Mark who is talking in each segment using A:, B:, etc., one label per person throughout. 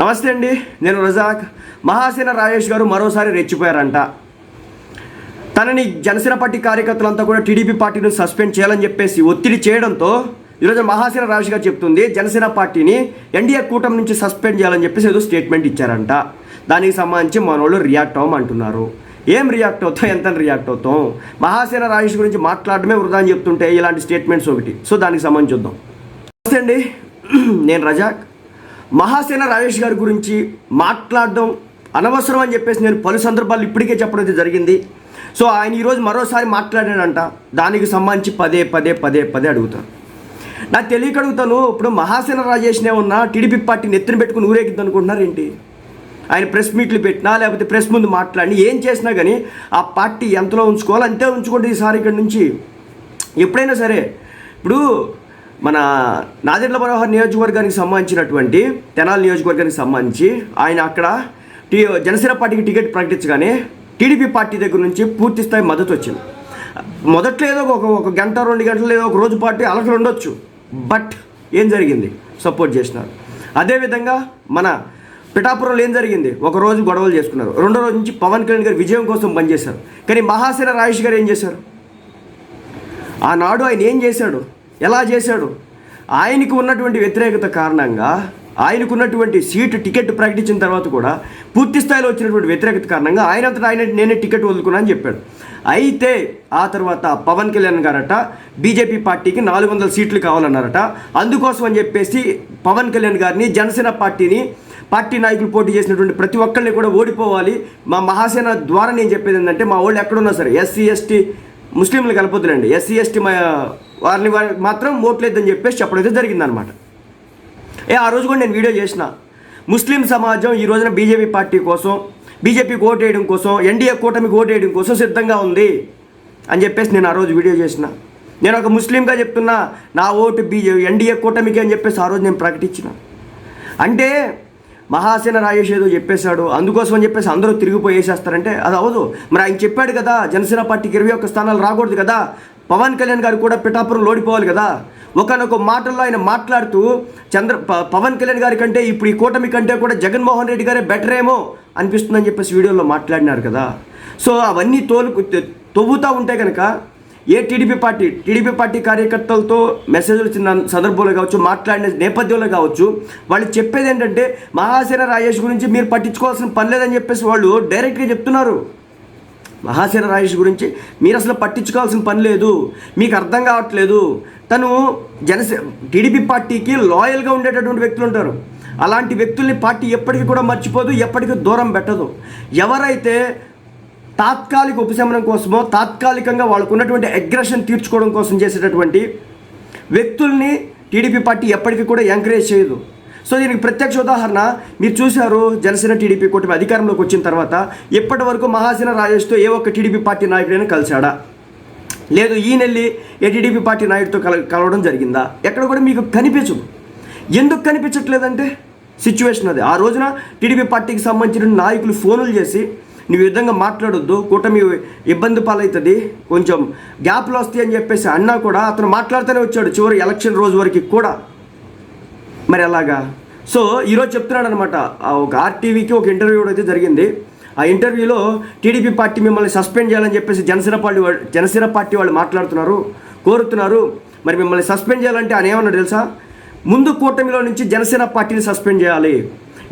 A: నమస్తే అండి నేను రజాక్. మహాసేన రాజేష్ గారు మరోసారి రెచ్చిపోయారంట. తనని జనసేన పార్టీ కార్యకర్తలంతా కూడా టీడీపీ పార్టీని సస్పెండ్ చేయాలని చెప్పేసి ఒత్తిడి చేయడంతో ఈరోజు మహాసేన రాజేష్ గారు చెప్తుంది జనసేన పార్టీని ఎన్డీఏ కూటమి నుంచి సస్పెండ్ చేయాలని చెప్పేసి ఏదో స్టేట్మెంట్ ఇచ్చారంట. దానికి సంబంధించి మనోళ్ళు రియాక్ట్ అవ్వమంటున్నారు ఏం రియాక్ట్ అవుతాం ఎంత రియాక్ట్ అవుతాం? మహాసేన రాజేష్ గురించి మాట్లాడడమే వృధా అని చెప్తుంటే ఇలాంటి స్టేట్మెంట్స్ ఒకటి. సో దానికి సంబంధించి చూద్దాం. నమస్తే అండి నేను రజాక్. మహాసేన రాజేష్ గారి గురించి మాట్లాడడం అనవసరం అని చెప్పేసి నేను పలు సందర్భాలు ఇప్పటికే చెప్పడం అయితే జరిగింది. సో ఆయన ఈరోజు మరోసారి మాట్లాడాడంట. దానికి సంబంధించి పదే పదే పదే పదే అడుగుతాను. నాకు తెలియక అడుగుతాను ఇప్పుడు మహాసేన రాజేష్నే ఉన్న టీడీపీ పార్టీ నెత్తిన పెట్టుకుని ఊరేగిద్దాం అనుకుంటున్నారు ఏంటి? ఆయన ప్రెస్ మీట్లు పెట్టినా లేకపోతే ప్రెస్ ముందు మాట్లాడి ఏం చేసినా కానీ ఆ పార్టీ ఎంతలో ఉంచుకోవాలి అంతే ఉంచుకోండి ఈసారి ఇక్కడి నుంచి. ఎప్పుడైనా సరే ఇప్పుడు మన నాదెండ్ల మనోహర్ నియోజకవర్గానికి సంబంధించినటువంటి తెనాలి నియోజకవర్గానికి సంబంధించి ఆయన అక్కడ టీ జనసేన పార్టీకి టికెట్ ప్రకటించగానే టీడీపీ పార్టీ దగ్గర నుంచి పూర్తి స్థాయి మద్దతు వచ్చింది. మొదట్లో ఏదో ఒక ఒక గంట రెండు గంటలు ఏదో ఒక రోజు పార్టీ అలకలు ఉండొచ్చు. బట్ ఏం జరిగింది? సపోర్ట్ చేసినారు. అదేవిధంగా మన పిఠాపురంలో ఏం జరిగింది? ఒక రోజు గొడవలు చేసుకున్నారు. రెండో రోజు నుంచి పవన్ కళ్యాణ్ గారు విజయం కోసం పనిచేశారు. కానీ మహాసేన రాజేష్ గారు ఏం చేశారు? ఆనాడు ఆయన ఏం చేశాడు? ఎలా చేశాడు? ఆయనకు ఉన్నటువంటి వ్యతిరేకత కారణంగా ఆయనకు ఉన్నటువంటి సీటు టికెట్ ప్రకటించిన తర్వాత కూడా పూర్తి స్థాయిలో వచ్చినటువంటి వ్యతిరేకత కారణంగా ఆయనంతటా ఆయన నేనే టికెట్ వదులుకున్నా అని చెప్పాడు. అయితే ఆ తర్వాత పవన్ కళ్యాణ్ గారట బీజేపీ పార్టీకి నాలుగు వందల సీట్లు కావాలన్నారట. అందుకోసం అని చెప్పేసి పవన్ కళ్యాణ్ గారిని జనసేన పార్టీని పార్టీ నాయకులు పోటీ చేసినటువంటి ప్రతి ఒక్కరిని కూడా ఓడిపోవాలి. మా మహాసేన ద్వారా నేను చెప్పేది ఏంటంటే మా వాళ్ళు ఎక్కడున్నా సరే ఎస్సీ ఎస్టీ ముస్లింలు కలపొద్దులండి. ఎస్సీ ఎస్టీ మా వారిని మాత్రం ఓట్లేదని చెప్పేసి చెప్పడం అయితే జరిగిందనమాట ఏ ఆ రోజు కూడా నేను వీడియో చేసిన. ముస్లిం సమాజం ఈ రోజున బీజేపీ పార్టీ కోసం బీజేపీకి ఓటేయడం వేయడం కోసం ఎన్డీఏ కూటమికి ఓటేయడం వేయడం కోసం సిద్ధంగా ఉంది అని చెప్పేసి నేను ఆ రోజు వీడియో చేసిన. నేను ఒక ముస్లింగా చెప్తున్నా నా ఓటు బీజే ఎన్డీఏ కూటమికి అని చెప్పేసి ఆ రోజు నేను ప్రకటించిన. అంటే మహాసేన రాజేష్ ఏదో చెప్పేశాడు అందుకోసం అని చెప్పేసి అందరూ తిరిగిపోయేసేస్తారంటే అది అవదు మరి ఆయన చెప్పాడు కదా జనసేన పార్టీకి ఇరవై ఒక్క స్థానాలు రాకూడదు కదా పవన్ కళ్యాణ్ గారు కూడా పిఠాపురం ఓడిపోవాలి కదా. ఒకనొక మాటల్లో ఆయన మాట్లాడుతూ చంద్ర పవన్ కళ్యాణ్ గారి కంటే ఇప్పుడు ఈ కూటమి కంటే కూడా జగన్మోహన్ రెడ్డి గారే బెటర్ ఏమో అనిపిస్తుందని చెప్పేసి వీడియోలో మాట్లాడినారు కదా. సో అవన్నీ తోలు తవ్వుతూ ఉంటే కనుక ఏ టీడీపీ పార్టీ టీడీపీ పార్టీ కార్యకర్తలతో మెసేజ్లు చిన్న సందర్భంలో కావచ్చు మాట్లాడిన నేపథ్యంలో కావచ్చు వాళ్ళు చెప్పేది ఏంటంటే మహాసేన రాజేష్ గురించి మీరు పట్టించుకోవాల్సిన పని లేదని చెప్పేసి వాళ్ళు డైరెక్ట్గా చెప్తున్నారు. మహాసేన రాజేష్ గురించి మీరు అసలు పట్టించుకోవాల్సిన పని లేదు. మీకు అర్థం కావట్లేదు. తను జనసే టీడీపీ పార్టీకి లాయల్గా ఉండేటటువంటి వ్యక్తులు ఉంటారు. అలాంటి వ్యక్తుల్ని పార్టీ ఎప్పటికీ కూడా మర్చిపోదు ఎప్పటికీ దూరం పెట్టదు. ఎవరైతే తాత్కాలిక ఉపశమనం కోసమో తాత్కాలికంగా వాళ్ళకు ఉన్నటువంటి అగ్రెషన్ తీర్చుకోవడం కోసం చేసేటటువంటి వ్యక్తుల్ని టీడీపీ పార్టీ ఎప్పటికీ కూడా ఎంకరేజ్ చేయదు. సో దీనికి ప్రత్యక్ష ఉదాహరణ మీరు చూశారు జనసేన టీడీపీ కూటమి అధికారంలోకి వచ్చిన తర్వాత ఇప్పటి వరకు మహాసేన రాజేష్తో ఏ ఒక్క టీడీపీ పార్టీ నాయకుడైనా కలిశాడా? లేదు ఈయనెళ్ళి ఏ టీడీపీ పార్టీ నాయకుడితో కల కలవడం జరిగిందా? ఎక్కడ కూడా మీకు కనిపించదు. ఎందుకు కనిపించట్లేదంటే సిచ్యువేషన్ అది. ఆ రోజున టీడీపీ పార్టీకి సంబంధించిన నాయకులు ఫోనులు చేసి నువ్వు విధంగా మాట్లాడొద్దు కూటమి ఇబ్బంది పాలవుతుంది కొంచెం గ్యాప్లు వస్తాయి అని చెప్పేసి అన్నా కూడా అతను మాట్లాడుతూనే వచ్చాడు చివరి ఎలక్షన్ రోజు వరకు కూడా. మరి ఎలాగా? సో ఈరోజు చెప్తున్నాడు అనమాట ఒక ఆర్టీవీకి ఒక ఇంటర్వ్యూ కూడా అయితే జరిగింది. ఆ ఇంటర్వ్యూలో టీడీపీ పార్టీ మిమ్మల్ని సస్పెండ్ చేయాలని చెప్పేసి జనసేన పార్టీ వాళ్ళు జనసేన పార్టీ వాళ్ళు మాట్లాడుతున్నారు కోరుతున్నారు. మరి మిమ్మల్ని సస్పెండ్ చేయాలంటే ఆయన ఏమన్నాడు తెలుసా? ముందు కూటమిలో నుంచి జనసేన పార్టీని సస్పెండ్ చేయాలి.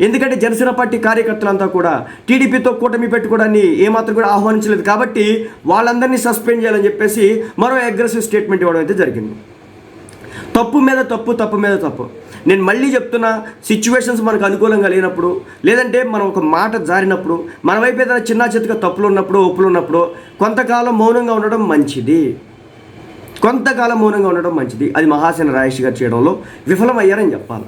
A: ఎందుకంటే జనసేన పార్టీ కార్యకర్తలంతా కూడా టీడీపీతో కూటమి పెట్టుకోవడాన్ని ఏమాత్రం కూడా ఆహ్వానించలేదు కాబట్టి వాళ్ళందరినీ సస్పెండ్ చేయాలని చెప్పేసి మరో అగ్రెసివ్ స్టేట్మెంట్ ఇవ్వడం అయితే జరిగింది. తప్పు మీద తప్పు తప్పు మీద తప్పు. నేను మళ్ళీ చెప్తున్నా సిచ్యువేషన్స్ మనకు అనుకూలంగా లేనప్పుడు లేదంటే మనం ఒక మాట జారినప్పుడు మన వైపు ఏదైనా చిన్న చితక తప్పులు ఉన్నప్పుడు ఒప్పులు ఉన్నప్పుడు కొంతకాలం మౌనంగా ఉండడం మంచిది. కొంతకాలం మౌనంగా ఉండడం మంచిది. అది మహాసేన రాజేష్ గారు చేయడంలో విఫలమయ్యారని చెప్పాలి.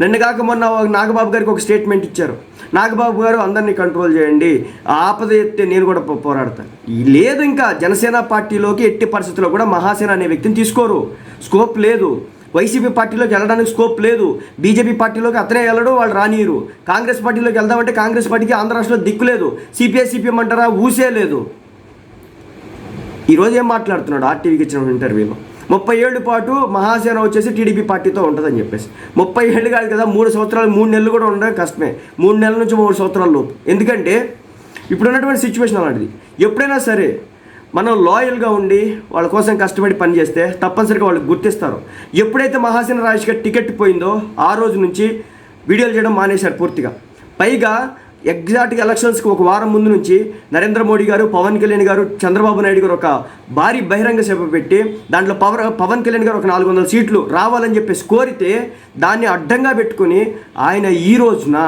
A: నన్ను కాక మొన్న నాగబాబు గారికి ఒక స్టేట్మెంట్ ఇచ్చారు. నాగబాబు గారు అందరినీ కంట్రోల్ చేయండి. ఆపద ఎత్తే నేను కూడా పోరాడతాను. లేదు ఇంకా జనసేన పార్టీలోకి ఎట్టి పరిస్థితుల్లో కూడా మహాసేన అనే వ్యక్తిని తీసుకోరు. స్కోప్ లేదు. వైసీపీ పార్టీలోకి వెళ్ళడానికి స్కోప్ లేదు. బీజేపీ పార్టీలోకి అతనే వెళ్ళడు వాళ్ళు రానియరు. కాంగ్రెస్ పార్టీలోకి వెళ్దామంటే కాంగ్రెస్ పార్టీకి ఆంధ్ర రాష్ట్రంలో దిక్కు లేదు. సిపిఐ సిపిఎం అంటారా? ఊసే లేదు. ఈరోజు ఏం మాట్లాడుతున్నాడు? ఆర్టీవీకి ఇచ్చిన ఇంటర్వ్యూలో ముప్పై ఏళ్ళు పాటు మహాసేన వచ్చేసి టీడీపీ పార్టీతో ఉంటుందని చెప్పేసి. ముప్పై ఏళ్ళు కాదు కదా మూడు సంవత్సరాలు మూడు నెలలు కూడా ఉండడం కష్టమే. మూడు నెలల నుంచి మూడు సంవత్సరాల లోపు. ఎందుకంటే ఇప్పుడు ఉన్నటువంటి సిచ్యువేషన్ అలాంటిది. ఎప్పుడైనా సరే మనం లాయల్గా ఉండి వాళ్ళ కోసం కష్టపడి పనిచేస్తే తప్పనిసరిగా వాళ్ళు గుర్తిస్తారు. ఎప్పుడైతే మహాసేన రాజేష్ టికెట్ పోయిందో ఆ రోజు నుంచి వీడియోలు చేయడం మానేశారు పూర్తిగా. పైగా ఎగ్జాక్ట్గా ఎలక్షన్స్కి ఒక వారం ముందు నుంచి నరేంద్ర మోడీ గారు పవన్ కళ్యాణ్ గారు చంద్రబాబు నాయుడు గారు ఒక భారీ బహిరంగ సభ పెట్టి దాంట్లో పవర్ పవన్ కళ్యాణ్ గారు ఒక నాలుగు వందల సీట్లు రావాలని చెప్పేసి కోరితే దాన్ని అడ్డంగా పెట్టుకొని ఆయన ఈ రోజున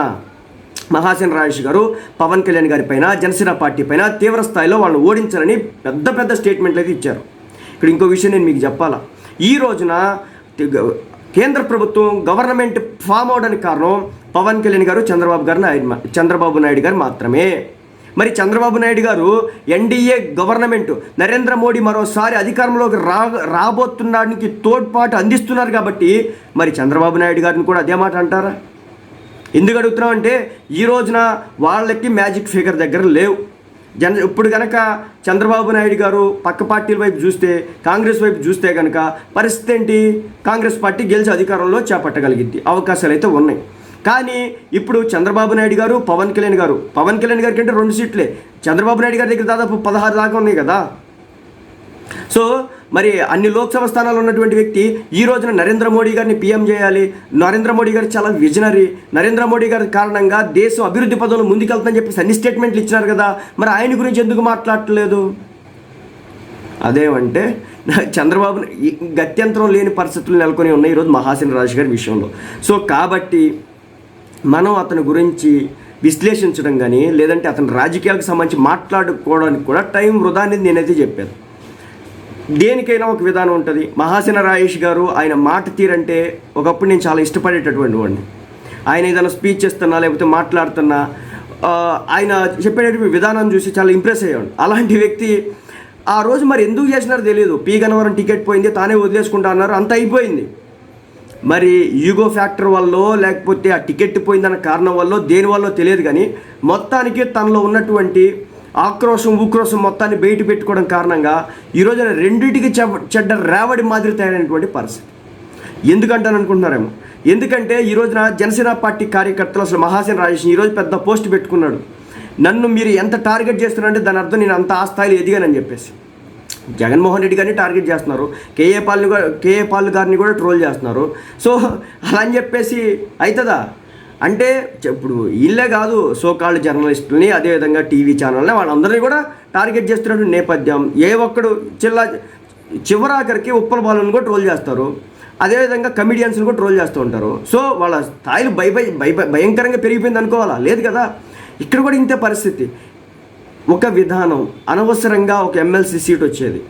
A: మహాసేన రాజేష్ గారు పవన్ కళ్యాణ్ గారి పైన జనసేన పార్టీ పైన తీవ్ర స్థాయిలో వాళ్ళని ఓడించాలని పెద్ద పెద్ద స్టేట్మెంట్లు అయితే ఇచ్చారు. ఇక్కడ ఇంకో విషయం నేను మీకు చెప్పాలా? ఈ రోజున కేంద్ర ప్రభుత్వం గవర్నమెంట్ ఫామ్ అవడానికి కారణం పవన్ కళ్యాణ్ గారు చంద్రబాబు గారు చంద్రబాబు నాయుడు గారు మాత్రమే. మరి చంద్రబాబు నాయుడు గారు ఎన్డీఏ గవర్నమెంట్ నరేంద్ర మోడీ మరోసారి అధికారంలోకి రా రాబోతున్నాడానికి తోడ్పాటు అందిస్తున్నారు కాబట్టి మరి చంద్రబాబు నాయుడు గారిని కూడా అదే మాట అంటారా? ఎందుకు అడుగుతున్నాం అంటే ఈ రోజున వాళ్ళకి మ్యాజిక్ ఫిగర్ దగ్గర లేవు. జన ఇప్పుడు కనుక చంద్రబాబు నాయుడు గారు పక్క పార్టీల వైపు చూస్తే కాంగ్రెస్ వైపు చూస్తే కనుక పరిస్థితి ఏంటి? కాంగ్రెస్ పార్టీ గెలిచి అధికారంలో చేపట్టగలిగింది. అవకాశాలు అయితే ఉన్నాయి. కానీ ఇప్పుడు చంద్రబాబు నాయుడు గారు పవన్ కళ్యాణ్ గారు పవన్ కళ్యాణ్ గారికి అంటే రెండు సీట్లే. చంద్రబాబు నాయుడు గారి దగ్గర దాదాపు పదహారు దాకా ఉన్నాయి కదా. సో మరి అన్ని లోక్సభ స్థానాలు ఉన్నటువంటి వ్యక్తి ఈ రోజున నరేంద్ర మోడీ గారిని పీఎం చేయాలి. నరేంద్ర మోడీ గారు చాలా విజనరీ. నరేంద్ర మోడీ గారి కారణంగా దేశం అభివృద్ధి పదంలో ముందుకెళ్తుందని చెప్పేసి అన్ని స్టేట్మెంట్లు ఇచ్చినారు కదా. మరి ఆయన గురించి ఎందుకు మాట్లాడట్లేదు? అదేమంటే చంద్రబాబు గత్యంతరం లేని పరిస్థితులు నెలకొని ఉన్నాయి ఈరోజు మహాసేన రాజు గారి విషయంలో. సో కాబట్టి మనం అతని గురించి విశ్లేషించడం కానీ లేదంటే అతని రాజకీయాలకు సంబంధించి మాట్లాడుకోవడానికి కూడా టైం వృధా అనేది నేనైతే చెప్పాను దేనికైనా ఒక విధానం ఉంటుంది. మహాసేన రాయేష్ గారు ఆయన మాట తీరంటే ఒకప్పుడు నేను చాలా ఇష్టపడేటటువంటి వాడిని. ఆయన ఏదైనా స్పీచ్ ఇస్తున్నా లేకపోతే మాట్లాడుతున్నా ఆయన చెప్పేటటువంటి విధానం చూసి చాలా ఇంప్రెస్ అయ్యాడు అలాంటి వ్యక్తి ఆ రోజు మరి ఎందుకు చేసినారో తెలియదు పీ గన్నవరం టికెట్ పోయింది తానే వదిలేసుకుంటా అన్నారు అంత అయిపోయింది. మరి యూగో ఫ్యాక్టర్ వల్ల లేకపోతే ఆ టికెట్ పోయిందన్న కారణం వల్ల దేని వల్ల తెలియదు కానీ మొత్తానికి తనలో ఉన్నటువంటి ఆక్రోశం ఉక్రోశం మొత్తాన్ని బయట పెట్టుకోవడం కారణంగా ఈ రోజున రెండింటికి చెడ్డ రేవడి మాదిరి తయారైనటువంటి పరిస్థితి. ఎందుకంటాను అనుకుంటున్నారేమో? ఎందుకంటే ఈ రోజున జనసేన పార్టీ కార్యకర్తలు అసలు మహాసేన రాజేష్ ఈ రోజు పెద్ద పోస్ట్ పెట్టుకున్నాడు. నన్ను మీరు ఎంత టార్గెట్ చేస్తున్నారంటే దాని అర్థం నేను అంత ఆ స్థాయిలో ఎదిగానని చెప్పేసి. జగన్మోహన్ రెడ్డి గారిని టార్గెట్ చేస్తున్నారు. కేఏ పాల్ని కూడా కేఏ పాల్ గారిని కూడా ట్రోల్ చేస్తున్నారు. సో అలా అని చెప్పేసి అవుతుందా అంటే ఇప్పుడు వీళ్ళే కాదు సోకాళ్ళు జర్నలిస్టులని అదేవిధంగా టీవీ ఛానల్ని వాళ్ళందరినీ కూడా టార్గెట్ చేస్తున్నటువంటి నేపథ్యం. ఏ ఒక్కడు చిల్ల చివరాఖరికి ఉప్పల బాలను కూడా ట్రోల్ చేస్తారు. అదేవిధంగా కమిడియన్స్ని కూడా ట్రోల్ చేస్తూ ఉంటారు. సో వాళ్ళ స్థాయిలు భయ భయ భయంకరంగా పెరిగిపోయింది అనుకోవాలా? లేదు కదా? ఇక్కడ కూడా ఇంతే పరిస్థితి. ఒక విధానం అనవసరంగా ఒక ఎమ్మెల్సీ సీట్ వచ్చేది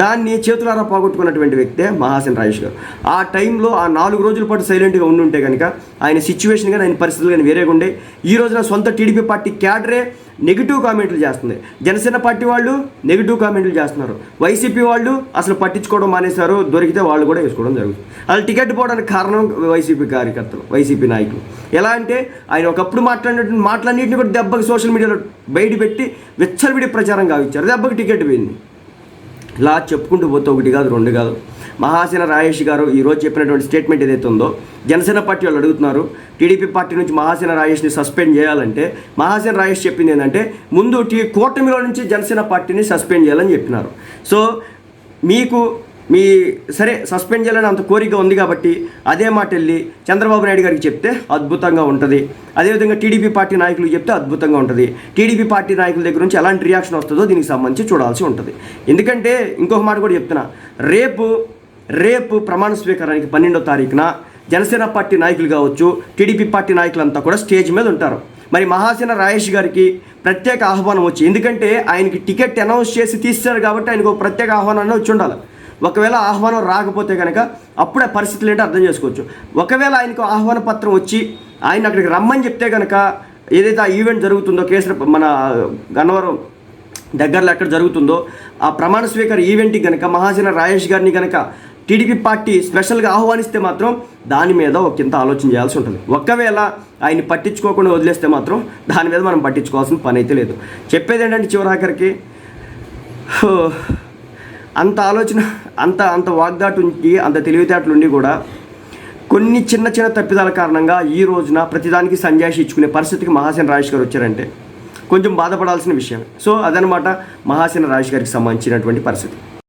A: దాన్ని చేతులారా పోగొట్టుకున్నటువంటి వ్యక్తే మహాసేన్ రాజేష్ గారు. ఆ టైంలో ఆ నాలుగు రోజుల పాటు సైలెంట్గా ఉండుంటే కనుక ఆయన సిచ్యువేషన్ కానీ ఆయన పరిస్థితులు కానీ వేరేగా ఉండే. ఈ రోజున సొంత టీడీపీ పార్టీ క్యాడరే నెగిటివ్ కామెంట్లు చేస్తుంది. జనసేన పార్టీ వాళ్ళు నెగిటివ్ కామెంట్లు చేస్తున్నారు. వైసీపీ వాళ్ళు అసలు పట్టించుకోవడం మానేశారు దొరికితే వాళ్ళు కూడా వేసుకోవడం జరుగుతుంది. అసలు టికెట్ పోవడానికి కారణం వైసీపీ కార్యకర్తలు వైసీపీ నాయకులు. ఎలా అంటే ఆయన ఒకప్పుడు మాట్లాడినటువంటి మాటలన్నింటినీ కూడా దెబ్బకి సోషల్ మీడియాలో బయట పెట్టి విచ్చలవిడి ప్రచారం గావించారు. దెబ్బకి టికెట్ పోయింది. ఇలా చెప్పుకుంటూ పోతే ఒకటి కాదు రెండు కాదు. మహాసేన రాయేష్ గారు ఈరోజు చెప్పినటువంటి స్టేట్మెంట్ ఏదైతే ఉందో జనసేన పార్టీ వాళ్ళు అడుగుతున్నారు టీడీపీ పార్టీ నుంచి మహాసేన రాయేష్ని సస్పెండ్ చేయాలంటే మహాసేన రాయేష్ చెప్పింది ఏంటంటే ముందు టీ కూటమిలో నుంచి జనసేన పార్టీని సస్పెండ్ చేయాలని చెప్పినారు. సో మీకు మీ సరే సస్పెండ్ చేయాలని అంత కోరిక ఉంది కాబట్టి అదే మాట వెళ్ళి చంద్రబాబు నాయుడు గారికి చెప్తే అద్భుతంగా ఉంటుంది. అదేవిధంగా టీడీపీ పార్టీ నాయకులు చెప్తే అద్భుతంగా ఉంటుంది. టీడీపీ పార్టీ నాయకుల దగ్గర నుంచి ఎలాంటి రియాక్షన్ వస్తుందో దీనికి సంబంధించి చూడాల్సి ఉంటుంది. ఎందుకంటే ఇంకొక మాట కూడా చెప్తున్నా. రేపు రేపు ప్రమాణ స్వీకారానికి పన్నెండో తారీఖున జనసేన పార్టీ నాయకులు కావచ్చు టీడీపీ పార్టీ నాయకులంతా కూడా స్టేజ్ మీద ఉంటారు. మరి మహాసేన రాయేష్ గారికి ప్రత్యేక ఆహ్వానం వచ్చి ఎందుకంటే ఆయనకి టికెట్ అనౌన్స్ చేసి తీస్తారు కాబట్టి ఆయనకు ఒక ప్రత్యేక ఆహ్వానాన్ని వచ్చి ఉండాలి. ఒకవేళ ఆహ్వానం రాకపోతే కనుక అప్పుడే పరిస్థితులు ఏంటో అర్థం చేసుకోవచ్చు. ఒకవేళ ఆయనకు ఆహ్వాన పత్రం వచ్చి ఆయన అక్కడికి రమ్మని చెప్తే కనుక ఏదైతే ఆ ఈవెంట్ జరుగుతుందో కేసర మన గన్నవరం దగ్గరలో ఎక్కడ జరుగుతుందో ఆ ప్రమాణ స్వీకార ఈవెంట్కి కనుక మహాసేన రాయేష్ గారిని కనుక టీడీపీ పార్టీ స్పెషల్గా ఆహ్వానిస్తే మాత్రం దాని మీద ఒక కింద ఆలోచన చేయాల్సి ఉంటుంది. ఒకవేళ ఆయన పట్టించుకోకుండా వదిలేస్తే మాత్రం దాని మీద మనం పట్టించుకోవాల్సిన పని అయితే లేదు. చెప్పేది ఏంటంటే చివరాఖరికి అంత ఆలోచన అంత అంత వాగ్దాటు ఉండి అంత తెలివితేటలు ఉండి కూడా కొన్ని చిన్న చిన్న తప్పిదాల కారణంగా ఈ రోజున ప్రతిదానికి సంజాయిషి ఇచ్చుకునే పరిస్థితికి మహాసేన రాజేష్ గారు వచ్చారంటే కొంచెం బాధపడాల్సిన విషయం సో అదనమాట మహాసేన రాజేష్ గారికి సంబంధించినటువంటి పరిస్థితి.